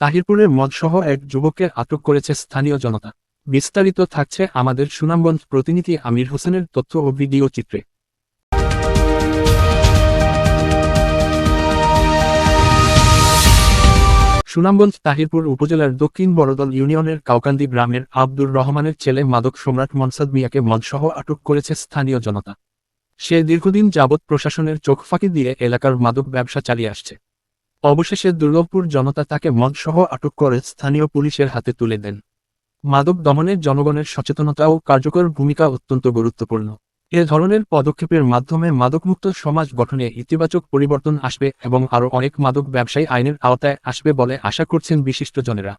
তাহিরপুরের মদসহ এক যুবককে আটক করেছে স্থানীয় জনতা। বিস্তারিত থাকছে আমাদের সুনামগঞ্জ প্রতিনিধি আমির হোসেনের তথ্য ও ভিডিও চিত্রে। সুনামগঞ্জ তাহিরপুর উপজেলার দক্ষিণ বড়দল ইউনিয়নের কাউকান্দি গ্রামের আব্দুর রহমানের ছেলে মাদক সম্রাট মনসাদ মিয়াকে মদসহ আটক করেছে স্থানীয় জনতা। সে দীর্ঘদিন যাবৎ প্রশাসনের চোখ ফাঁকি দিয়ে এলাকার মাদক ব্যবসা চালিয়ে আসছে। অবশেষে দুর্লভপুর জনতা তাকে মদসহ আটক করে স্থানীয় পুলিশের হাতে তুলে দেন। মাদক দমনের জনগণের সচেতনতা ও কার্যকর ভূমিকা অত্যন্ত গুরুত্বপূর্ণ। এ ধরনের পদক্ষেপের মাধ্যমে মাদকমুক্ত সমাজ গঠনে ইতিবাচক পরিবর্তন আসবে এবং আরও অনেক মাদক ব্যবসায়ী আইনের আওতায় আসবে বলে আশা করছেন বিশিষ্টজনেরা।